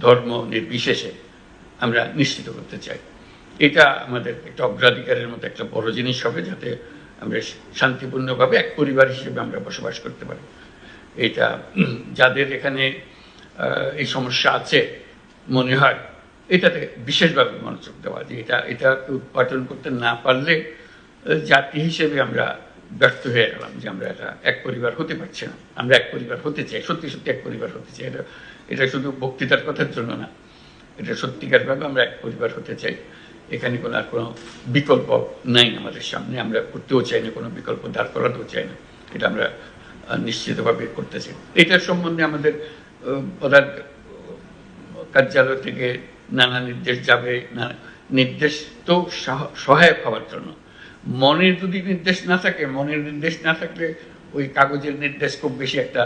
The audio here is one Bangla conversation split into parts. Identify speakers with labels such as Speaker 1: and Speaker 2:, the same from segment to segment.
Speaker 1: ধর্ম নির্বিশেষে আমরা নিশ্চিত করতে চাই। এটা আমাদের একটা অগ্রাধিকারের মতো একটা বড় জিনিস হবে যাতে আমরা শান্তিপূর্ণভাবে এক পরিবার হিসেবে আমরা বসবাস করতে পারি। এটা যাদের এখানে এই সমস্যা আছে, মনে হয়, এটাতে বিশেষভাবে মনোযোগ দেওয়া। যে এটা এটাকে উৎপাদন করতে না পারলে জাতি হিসেবে আমরা ব্যর্থ হয়ে গেলাম যে আমরা এটা এক পরিবার হতে পারছি না। আমরা এক পরিবার হতে চাই, সত্যি সত্যি এক পরিবার হতে চাই। এটা এটা শুধু বক্তৃতার কথার জন্য না, এটা সত্যিকারভাবে আমরা এক পরিবার হতে চাই। এখানে কোনো আর কোনো বিকল্প নাই আমাদের সামনে, আমরা করতেও চাই না, কোনো বিকল্প দাঁড় করাতেও চাই না। এটা আমরা নিশ্চিতভাবে করতে চাই। এটার সম্বন্ধে আমাদের প্রধান কার্যালয় থেকে নানা নির্দেশ যাবে না নির্দেশ তো সহ- সহায়ক হওয়ার জন্য। মনের যদি নির্দেশ না থাকে, মনের নির্দেশ না থাকলে ওই কাগজের নির্দেশ খুব বেশি একটা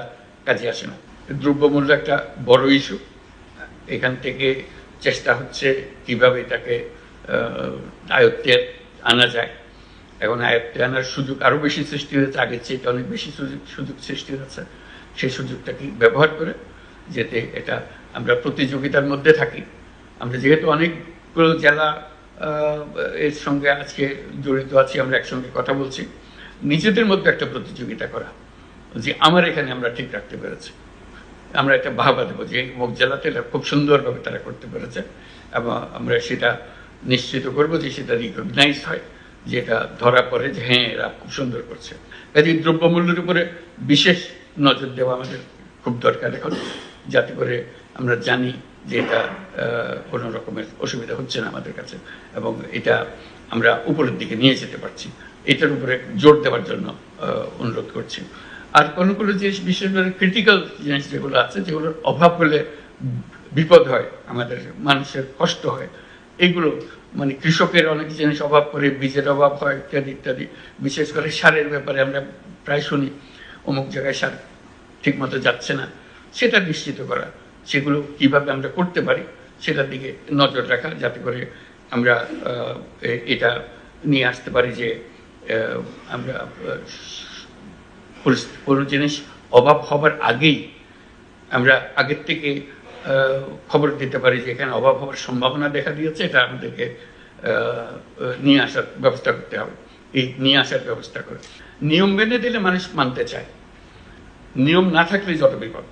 Speaker 1: কাজে আসে না। দ্রব্যমূল্য একটা বড় ইস্যু এখান থেকে চেষ্টা হচ্ছে কীভাবে এটাকে আয়ত্তে আনা যায়। এখন আয়ত্তে আনার সুযোগ আরও বেশি সৃষ্টি হয়েছে, আগের চেয়ে অনেক বেশি সুযোগ সুযোগ সৃষ্টি হচ্ছে। সেই সুযোগটাকে ব্যবহার করে যাতে এটা আমরা প্রতিযোগিতার মধ্যে থাকি। আমরা যেহেতু অনেকগুলো জেলা এর সঙ্গে আজকে জড়িত আছি, আমরা একসঙ্গে কথা বলছি। নিজেদের মধ্যে একটা প্রতিযোগিতা করা, যে আমার এখানে আমরা ঠিক রাখতে পেরেছি। আমরা একটা ভাবা দেবো, যে মুখ জেলাতে এটা খুব সুন্দরভাবে তারা করতে পেরেছে, এবং আমরা সেটা নিশ্চিত করব যে সেটা রিকগনাইজ হয় যেটা ধরা পড়ে যে হ্যাঁ এরা খুব সুন্দর করছে। কাজে দ্রব্যমূল্যের উপরে বিশেষ নজর দেওয়া আমাদের খুব দরকার এখন, যাতে করে আমরা জানি যে এটা কোনো রকমের অসুবিধা হচ্ছে না আমাদের কাছে। এবং এটা আমরা উপরের দিকে নিয়ে যেতে পারছি। এটার উপরে জোর দেওয়ার জন্য অনুরোধ করছি। আর কোনো কোনো জিনিস করে ক্রিটিক্যাল জিনিস যেগুলো আছে, যেগুলোর অভাব হলে বিপদ হয়, আমাদের মানুষের কষ্ট হয়, এগুলো মানে কৃষকের অনেক জিনিস অভাব করে বীজের অভাব হয় ইত্যাদি ইত্যাদি। বিশেষ করে সারের ব্যাপারে আমরা প্রায় শুনি, অমুক জায়গায় সার ঠিকমতো যাচ্ছে না। সেটা নিশ্চিত করা। সেগুলো কীভাবে আমরা করতে পারি, সেটার দিকে নজর রাখা যাতে করে আমরা এটা নিয়ে আসতে পারি যে আমরা কোনো জিনিস অভাব হবার আগেই আমরা আগের থেকে খবর দিতে পারি যে এখানে অভাব হওয়ার সম্ভাবনা দেখা দিয়েছে, এটা আমাদেরকে নিয়ে আসার ব্যবস্থা করতে হবে। এই নিয়ে আসার ব্যবস্থা করে। নিয়ম মেনে দিলে মানুষ মানতে চায়। নিয়ম না থাকলে যত বিপদ।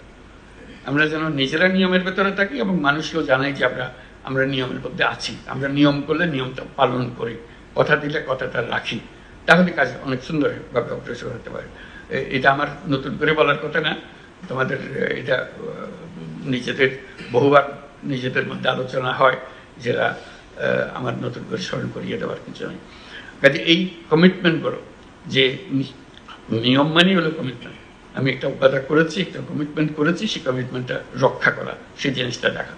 Speaker 1: আমরা যেন নিজেরা নিয়মের ভেতরে থাকি এবং মানুষকেও জানাই যে আমরা আমরা নিয়মের মধ্যে আছি। আমরা নিয়ম করলে নিয়মটা পালন করি। কথা দিলে কথাটা রাখি। তাহলে কাজ অনেক সুন্দরভাবে অগ্রসর হতে পারে। এটা আমার নতুন করে বলার কথা না। তোমাদের, এটা নিজেদের, বহুবার নিজেদের মধ্যে আলোচনা হয় যেটা আমার নতুন করে স্মরণ করিয়ে দেওয়ার কিছু নেই। কাজে এই কমিটমেন্ট করো যে নিয়ম মানেই হলো কমিটমেন্ট আমি একটা উপাদান করেছি একটা কমিটমেন্ট করেছি সেই কমিটমেন্টটা রক্ষা করা সেই জিনিসটা দেখা।